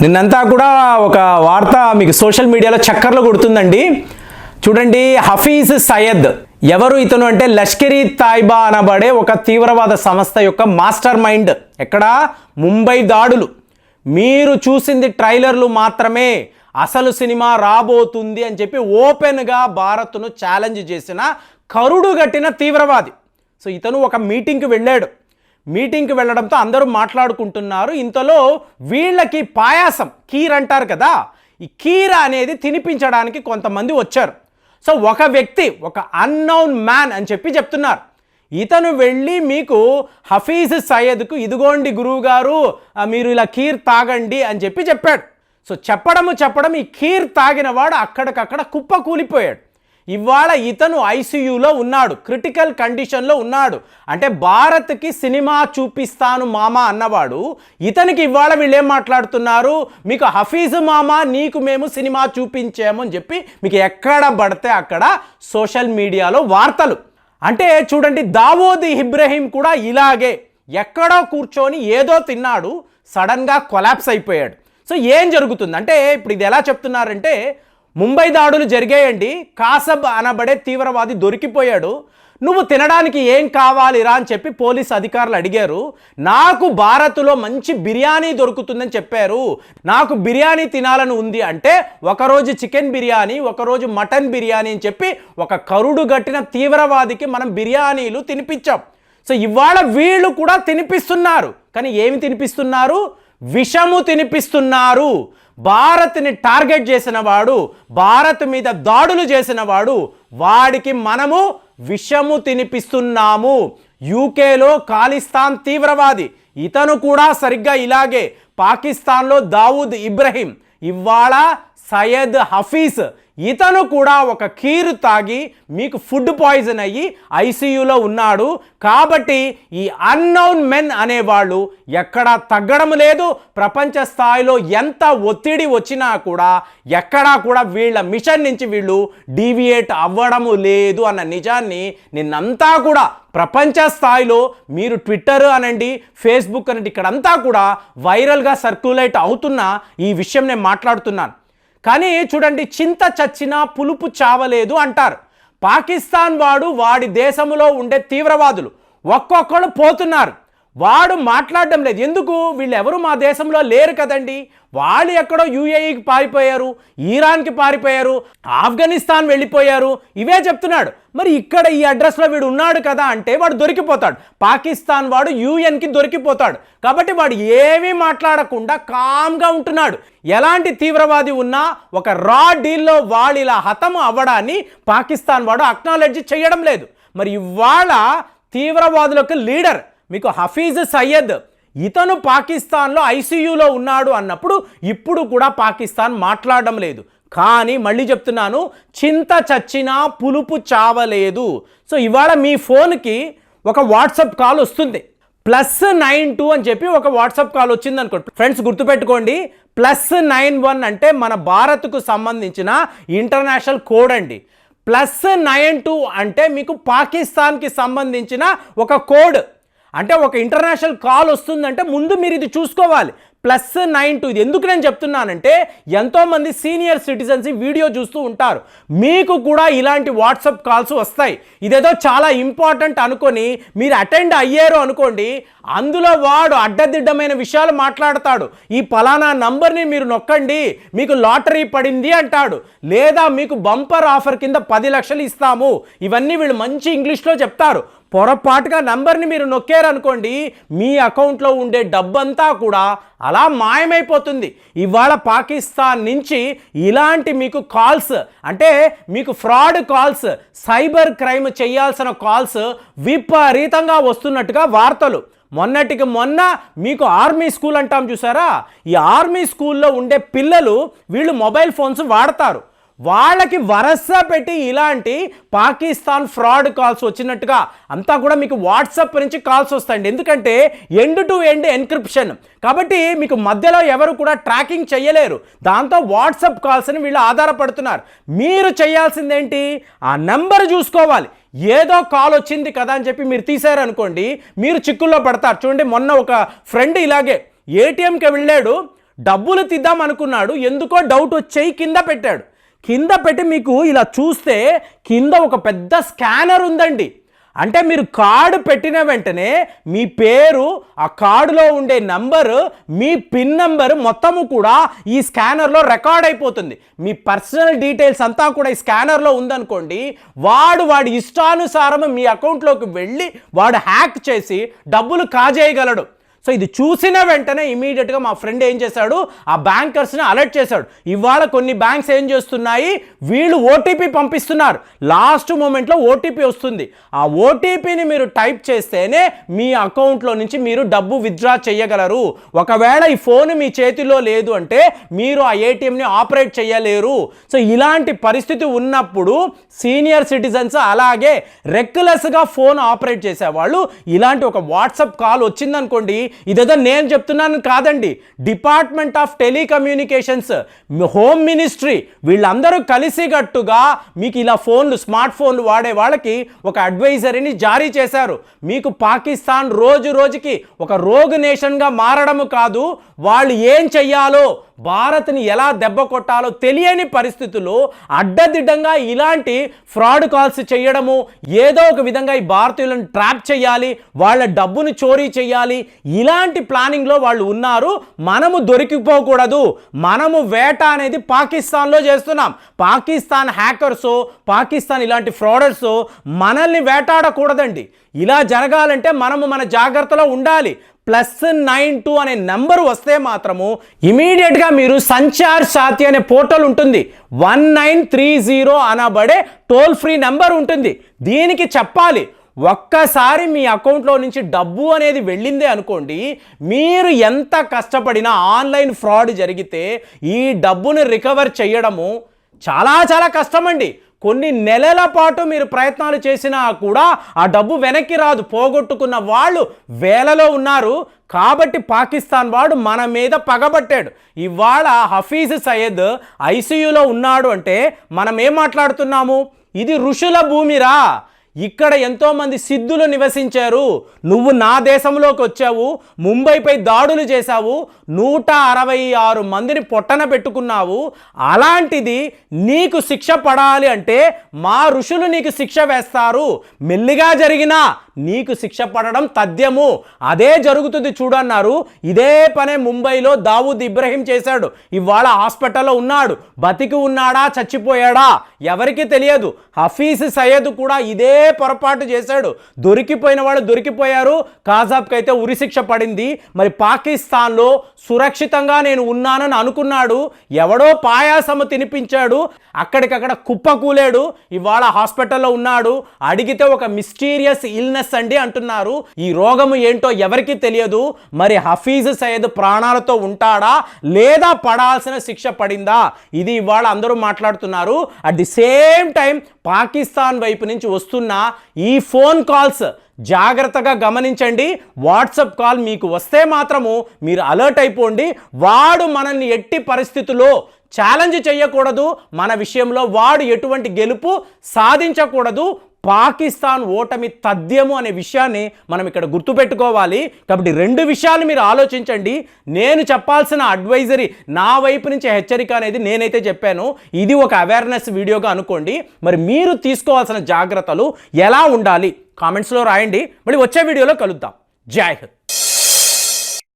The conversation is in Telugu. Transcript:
నిన్నంతా కూడా ఒక వార్త మీకు సోషల్ మీడియాలో చక్కర్లు కొడుతుందండి. చూడండి హఫీజ్ సయ్యద్. ఎవరు ఇతను అంటే? లష్కరీ తాయిబా అనబడే ఒక తీవ్రవాద సంస్థ యొక్క మాస్టర్ మైండ్. ఎక్కడ? ముంబై దాడులు. మీరు చూసింది ట్రైలర్లు మాత్రమే. అసలు సినిమా రాబోతుంది అని చెప్పి ఓపెన్గా భారత్ను ఛాలెంజ్ చేసిన కరుడుగట్టిన తీవ్రవాది. సో ఇతను ఒక మీటింగ్కి వెళ్ళాడు. మీటింగ్కి వెళ్ళడంతో అందరూ మాట్లాడుకుంటున్నారు. ఇంతలో వీళ్ళకి పాయాసం కీర్ అంటారు కదా ఈ కీర అనేది తినిపించడానికి కొంతమంది వచ్చారు. సో ఒక వ్యక్తి ఒక అన్నౌన్ మ్యాన్ అని చెప్పి చెప్తున్నారు. ఇతను వెళ్ళి మీకు హఫీజ్ సయ్యద్కు ఇదిగోండి గురువు గారు మీరు ఇలా కీర్ తాగండి అని చెప్పి చెప్పాడు. సో చెప్పడము చెప్పడం ఈ కీర్ తాగిన వాడు అక్కడికక్కడ కుప్ప కూలిపోయాడు. ఇవాళ ఇతను ఐసీయూలో ఉన్నాడు. క్రిటికల్ కండిషన్లో ఉన్నాడు. అంటే భారత్కి సినిమా చూపిస్తాను మామ అన్నవాడు. ఇతనికి ఇవాళ వీళ్ళు ఏం మాట్లాడుతున్నారు? మీకు హఫీజ్ మామ నీకు మేము సినిమా చూపించాము అని చెప్పి మీకు ఎక్కడ పడితే అక్కడ సోషల్ మీడియాలో వార్తలు. అంటే చూడండి దావోద్ ఇబ్రహీం కూడా ఇలాగే ఎక్కడో కూర్చొని ఏదో తిన్నాడు సడన్గా కొలాప్స్ అయిపోయాడు. సో ఏం జరుగుతుంది? అంటే ఇప్పుడు ఇది ఎలా చెప్తున్నారంటే ముంబై దాడులు జరిగాయండి. కాసబ్ అనబడే తీవ్రవాది దొరికిపోయాడు. నువ్వు తినడానికి ఏం కావాలిరా అని చెప్పి పోలీస్ అధికారులు అడిగారు. నాకు భారత్లో మంచి బిర్యానీ దొరుకుతుందని చెప్పారు. నాకు బిర్యానీ తినాలని ఉంది అంటే ఒకరోజు చికెన్ బిర్యానీ ఒకరోజు మటన్ బిర్యానీ అని చెప్పి ఒక కరుడు గట్టిన తీవ్రవాదికి మనం బిర్యానీలు తినిపించాం. సో ఇవాళ వీళ్ళు కూడా తినిపిస్తున్నారు. కానీ ఏమి తినిపిస్తున్నారు? విషము తినిపిస్తున్నారు. భారత్ని టార్గెట్ చేసిన వాడు భారత్ మీద దాడులు చేసిన వాడు వాడికి మనము విషము తినిపిస్తున్నాము. యూకేలో ఖాలిస్తాన్ తీవ్రవాది ఇతను కూడా సరిగ్గా ఇలాగే పాకిస్తాన్లో దావూద్ ఇబ్రహీం. ఇవాళ సయ్యద్ హఫీజ్ ఇతను కూడా ఒక కీరు తాగి మీకు ఫుడ్ పాయిజన్ అయ్యి ఐసీయూలో ఉన్నాడు. కాబట్టి ఈ అన్నౌన్ మెన్ అనేవాళ్ళు ఎక్కడా తగ్గడం లేదు. ప్రపంచ స్థాయిలో ఎంత ఒత్తిడి వచ్చినా కూడా ఎక్కడా కూడా వీళ్ళ మిషన్ నుంచి వీళ్ళు డీవియేట్ అవ్వడము లేదు అన్న నిజాన్ని నిన్నంతా కూడా ప్రపంచ స్థాయిలో మీరు ట్విట్టర్ అనండి ఫేస్బుక్ అనండి ఇక్కడంతా కూడా వైరల్గా సర్క్యులేట్ అవుతున్న ఈ విషయం నేను మాట్లాడుతున్నాను. కానీ చూడండి చింత చచ్చినా పులుపు చావలేదు అంటారు. పాకిస్తాన్ వాడు వాడి దేశంలో ఉండే తీవ్రవాదులు. ఒక్కొక్కడు పోతున్నారు. వాడు మాట్లాడడం లేదు. ఎందుకు? వీళ్ళు ఎవరు మా దేశంలో లేరు కదండి. వాళ్ళు ఎక్కడో యూఏఈకి పారిపోయారు ఈరాన్కి పారిపోయారు ఆఫ్ఘనిస్తాన్ వెళ్ళిపోయారు. ఇవే చెప్తున్నాడు. మరి ఇక్కడ ఈ అడ్రస్లో వీడు ఉన్నాడు కదా అంటే వాడు దొరికిపోతాడు. పాకిస్తాన్ వాడు యూఎన్కి దొరికిపోతాడు. కాబట్టి వాడు ఏమీ మాట్లాడకుండా కామ్గా ఉంటున్నాడు. ఎలాంటి తీవ్రవాది ఉన్నా ఒక రా డీల్లో వాళ్ళు ఇలా హతము అవ్వడాన్ని పాకిస్తాన్ వాడు అక్నాలెడ్జ్ చేయడం లేదు. మరి ఇవాళ తీవ్రవాదులకు లీడర్ మీకు హఫీజ్ సయ్యద్ ఇతను పాకిస్తాన్లో ఐసీయూలో ఉన్నాడు అన్నప్పుడు ఇప్పుడు కూడా పాకిస్తాన్ మాట్లాడడం లేదు. కానీ మళ్ళీ చెప్తున్నాను చింత చచ్చినా పులుపు చావలేదు. సో ఇవాళ మీ ఫోన్కి ఒక వాట్సప్ కాల్ వస్తుంది. ప్లస్ నైన్ టూ అని చెప్పి ఒక వాట్సాప్ కాల్ వచ్చింది అనుకోండి ఫ్రెండ్స్ గుర్తుపెట్టుకోండి. ప్లస్ నైన్ వన్ అంటే మన భారత్కు సంబంధించిన ఇంటర్నేషనల్ కోడ్ అండి. ప్లస్ నైన్ టూ అంటే మీకు పాకిస్తాన్కి సంబంధించిన ఒక కోడ్. అంటే ఒక ఇంటర్నేషనల్ కాల్ వస్తుందంటే ముందు మీరు ఇది చూసుకోవాలి. ప్లస్ నైన్ టూ ఇది ఎందుకు నేను చెప్తున్నానంటే ఎంతోమంది సీనియర్ సిటిజన్స్ వీడియో చూస్తూ ఉంటారు. మీకు కూడా ఇలాంటి వాట్సాప్ కాల్స్ వస్తాయి. ఇదేదో చాలా ఇంపార్టెంట్ అనుకొని మీరు అటెండ్ అయ్యారు అనుకోండి అందులో వాడు అడ్డదిడ్డమైన విషయాలు మాట్లాడతాడు. ఈ పలానా నంబర్ని మీరు నొక్కండి మీకు లాటరీ పడింది అంటాడు. లేదా మీకు బంపర్ ఆఫర్ కింద పది లక్షలు ఇస్తాము. ఇవన్నీ వీళ్ళు మంచి ఇంగ్లీష్లో చెప్తారు. పొరపాటుగా నంబర్ని మీరు నొక్కారనుకోండి మీ అకౌంట్లో ఉండే డబ్బంతా కూడా అలా మాయమైపోతుంది. ఇవాళ పాకిస్తాన్ నుంచి ఇలాంటి మీకు కాల్స్ అంటే మీకు ఫ్రాడ్ కాల్స్ సైబర్ క్రైమ్ చేయాల్సిన కాల్స్ విపరీతంగా వస్తున్నట్టుగా వార్తలు. మొన్నటికి మొన్న మీకు ఆర్మీ స్కూల్ అంటాం చూసారా? ఈ ఆర్మీ స్కూల్లో ఉండే పిల్లలు వీళ్ళు మొబైల్ ఫోన్స్ వాడతారు. వాళ్ళకి వరస పెట్టి ఇలాంటి పాకిస్తాన్ ఫ్రాడ్ కాల్స్ వచ్చినట్టుగా అంతా కూడా మీకు వాట్సాప్ నుంచి కాల్స్ వస్తాయండి. ఎందుకంటే ఎండ్ టు ఎండ్ ఎన్క్రిప్షన్. కాబట్టి మీకు మధ్యలో ఎవరు కూడా ట్రాకింగ్ చేయలేరు దాంతో వాట్సాప్ కాల్స్ని వీళ్ళు ఆధారపడుతున్నారు. మీరు చేయాల్సిందేంటి? ఆ నెంబర్ చూసుకోవాలి. ఏదో కాల్ వచ్చింది కదా అని చెప్పి మీరు తీసారనుకోండి మీరు చిక్కుల్లో పడతారు. చూడండి మొన్న ఒక ఫ్రెండ్ ఇలాగే ఏటీఎంకి వెళ్ళాడు డబ్బులు తీద్దాం అనుకున్నాడు ఎందుకో డౌట్ వచ్చేయి కింద పెట్టాడు. కింద పెట్టి మీకు ఇలా చూస్తే కింద ఒక పెద్ద స్కానర్ ఉందండి. అంటే మీరు కార్డు పెట్టిన వెంటనే మీ పేరు ఆ కార్డులో ఉండే నంబరు మీ పిన్ నంబరు మొత్తము కూడా ఈ స్కానర్లో రికార్డ్ అయిపోతుంది. మీ పర్సనల్ డీటెయిల్స్ అంతా కూడా ఈ స్కానర్లో ఉందనుకోండి వాడు వాడి ఇష్టానుసారం మీ అకౌంట్లోకి వెళ్ళి వాడు హ్యాక్ చేసి డబ్బులు కాజేయగలడు. సో ఇది చూసిన వెంటనే ఇమీడియట్గా మా ఫ్రెండ్ ఏం చేశాడు? ఆ బ్యాంకర్స్ని అలర్ట్ చేశాడు. ఇవాళ కొన్ని బ్యాంక్స్ ఏం చేస్తున్నాయి? వీళ్ళు ఓటీపీ పంపిస్తున్నారు. లాస్ట్ మూమెంట్లో ఓటీపీ వస్తుంది. ఆ ఓటీపీని మీరు టైప్ చేస్తేనే మీ అకౌంట్లో నుంచి మీరు డబ్బు విత్డ్రా చేయగలరు. ఒకవేళ ఈ ఫోన్ మీ చేతిలో లేదు అంటే మీరు ఆ ఏటీఎంని ఆపరేట్ చేయలేరు. సో ఇలాంటి పరిస్థితి ఉన్నప్పుడు సీనియర్ సిటిజన్స్ అలాగే రెక్లెస్గా ఫోన్ ఆపరేట్ చేసేవాళ్ళు. ఇలాంటి ఒక వాట్సాప్ కాల్ వచ్చిందనుకోండి ఇదేదో నేను చెప్తున్నాను కాదండి. Department of Telecommunications home ministry వీళ్ళందరూ కలిసిగట్టుగా మీకు ఇలా ఫోన్లు స్మార్ట్ ఫోన్లు వాడే వాళ్ళకి ఒక అడ్వైజరీని జారీ చేశారు. మీకు పాకిస్తాన్ రోజు రోజుకి ఒక రోగ్ నేషన్గా మారడము కాదు. వాళ్ళు ఏం చెయ్యాలో భారత్ని ఎలా దెబ్బ కొట్టాలో తెలియని పరిస్థితుల్లో అడ్డదిడ్డంగా ఇలాంటి ఫ్రాడ్ కాల్స్ చేయడము ఏదో ఒక విధంగా ఈ భారతీయులను ట్రాప్ చేయాలి వాళ్ళ డబ్బును చోరీ చేయాలి ఇలాంటి ప్లానింగ్లో వాళ్ళు ఉన్నారు. మనము దొరికిపోకూడదు. మనము వేట అనేది పాకిస్తాన్లో చేస్తున్నాం. పాకిస్తాన్ హ్యాకర్స్ పాకిస్తాన్ ఇలాంటి ఫ్రాడర్స్ మనల్ని వేటాడకూడదండి. ఇలా జరగాలంటే మనము మన జాగ్రత్తలో ఉండాలి. ప్లస్ నైన్ టూ అనే నెంబర్ వస్తే మాత్రము ఇమీడియట్గా మీరు సంచార్ సాతి అనే పోర్టల్ ఉంటుంది. వన్ నైన్ త్రీ జీరో అనబడే టోల్ ఫ్రీ నెంబర్ ఉంటుంది. దీనికి చెప్పాలి ఒక్కసారి మీ అకౌంట్లో నుంచి డబ్బు అనేది వెళ్ళిందే అనుకోండి మీరు ఎంత కష్టపడినా ఆన్లైన్ ఫ్రాడ్ జరిగితే ఈ డబ్బును రికవర్ చేయడము చాలా చాలా కష్టమండి. కొన్ని నెలల పాటు మీరు ప్రయత్నాలు చేసినా కూడా ఆ డబ్బు వెనక్కి రాదు పోగొట్టుకున్న వాళ్ళు వేలలో ఉన్నారు. కాబట్టి పాకిస్తాన్ వాడు మన మీద పగబట్టాడు. ఇవాళ హఫీజ్ సయ్యద్ ఐసీయూలో ఉన్నాడు అంటే మనం ఏం మాట్లాడుతున్నాము? ఇది ఋషుల భూమిరా. ఇక్కడ ఎంతోమంది సిద్ధులు నివసించారు. నువ్వు నా దేశంలోకి వచ్చావు. ముంబైపై దాడులు చేశావు. నూట అరవై ఆరు మందిని పొట్టన పెట్టుకున్నావు. అలాంటిది నీకు శిక్ష పడాలి అంటే మా ఋషులు నీకు శిక్ష వేస్తారు. మెల్లిగా జరిగినా నీకు శిక్ష పడడం తథ్యము. అదే జరుగుతుంది చూడన్నారు. ఇదే పనే ముంబైలో దావూద్ ఇబ్రహీం చేశాడు. ఇవాళ హాస్పిటల్లో ఉన్నాడు. బతికి ఉన్నాడా? చచ్చిపోయాడా? ఎవరికి తెలియదు. హఫీజ్ సయ్యద్ కూడా ఇదే పొరపాటు చేశాడు. దొరికిపోయిన వాళ్ళు దొరికిపోయారు. కాజాబ్కి అయితే ఉరిశిక్ష పడింది. మరి పాకిస్తాన్లో సురక్షితంగా నేను ఉన్నానని అనుకున్నాడు. ఎవడో పాయాసము తినిపించాడు. అక్కడికక్కడ కుప్పకూలేడు ఇవాళ హాస్పిటల్లో ఉన్నాడు. అడిగితే ఒక మిస్టీరియస్ ఇల్నెస్ అండి అంటున్నారు. ఈ రోగము ఏంటో ఎవరికి తెలియదు. మరి హఫీజ్ సయ్యద్ ప్రాణాలతో ఉంటాడా? లేదా పడాల్సిన శిక్ష పడిందా? ఇది ఇవాళ అందరూ మాట్లాడుతున్నారు. At the same time Pakistan వైపు నుంచి వస్తున్న ఈ ఫోన్ కాల్స్ జాగ్రత్తగా గమనించండి. వాట్సప్ కాల్ మీకు వస్తే మాత్రము మీరు అలర్ట్ అయిపోండి. వాడు మనల్ని ఎట్టి పరిస్థితుల్లో ఛాలెంజ్ చేయకూడదు. మన విషయంలో వాడు ఎటువంటి గెలుపు సాధించకూడదు. పాకిస్తాన్ ఓటమి తథ్యము అనే విషయాన్ని మనం ఇక్కడ గుర్తుపెట్టుకోవాలి. కాబట్టి రెండు విషయాలు మీరు ఆలోచించండి. నేను చెప్పాల్సిన అడ్వైజరీ నా వైపు నుంచి హెచ్చరిక అనేది నేనైతే చెప్పాను. ఇది ఒక అవేర్నెస్ వీడియోగా అనుకోండి. మరి మీరు తీసుకోవాల్సిన జాగ్రత్తలు ఎలా ఉండాలి? కామెంట్స్లో రాయండి. మళ్ళీ వచ్చే వీడియోలో కలుద్దాం. జై హింద్.